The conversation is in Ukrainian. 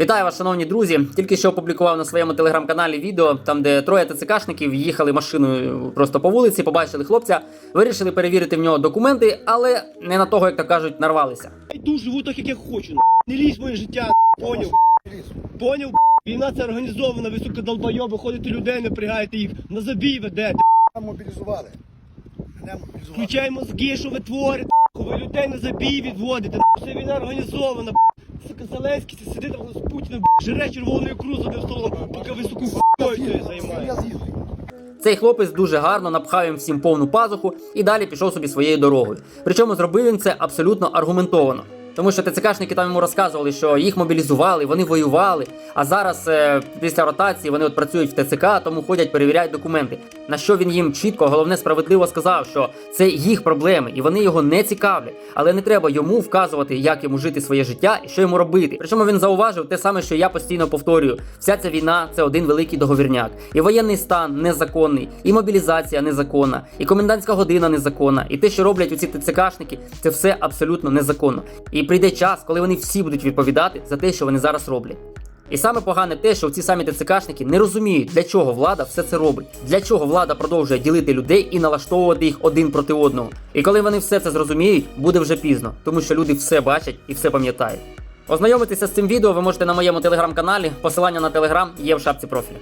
Вітаю вас, шановні друзі. Тільки що опублікував на своєму телеграм-каналі відео, там де троє ТЦКшників їхали машиною просто по вулиці, побачили хлопця, вирішили перевірити в нього документи, але не на того, як то кажуть, нарвалися. Йду, живу так, як я хочу. Не лізь в моє життя, поняв? Поняв? Війна це організована, ви сука долбойоби, ходите людей, напрягаєте їх, на забій ведете. Мене мобілізували. Мене мобілізували. Включай мозги, що ви творите, ви людей на забій відводите. Це війна організована. Сука, Зеленський це сидить там з Путіним, жре червоною ікру за столом, поки ви суку хуйною. Цей хлопець дуже гарно напхав їм всім повну пазуху і далі пішов собі своєю дорогою. Причому зробив він це абсолютно аргументовано. Тому що ТЦКшники там йому розказували, що їх мобілізували, вони воювали. А зараз, е, після ротації, вони от працюють в ТЦК, тому ходять, перевіряють документи. На що він їм чітко, головне, справедливо сказав, що це їх проблеми, і вони його не цікавлять. Але не треба йому вказувати, як йому жити своє життя і що йому робити. Причому він зауважив те саме, що я постійно повторюю: вся ця війна це один великий договірняк. І воєнний стан незаконний, і мобілізація незаконна, і комендантська година незаконна. І те, що роблять оці ТЦКшники, це все абсолютно незаконно. І прийде час, коли вони всі будуть відповідати за те, що вони зараз роблять. І саме погане те, що ці самі ТЦКшники не розуміють, для чого влада все це робить, для чого влада продовжує ділити людей і налаштовувати їх один проти одного. І коли вони все це зрозуміють, буде вже пізно, тому що люди все бачать і все пам'ятають. Ознайомитися з цим відео ви можете на моєму телеграм-каналі. Посилання на телеграм є в шапці профілю.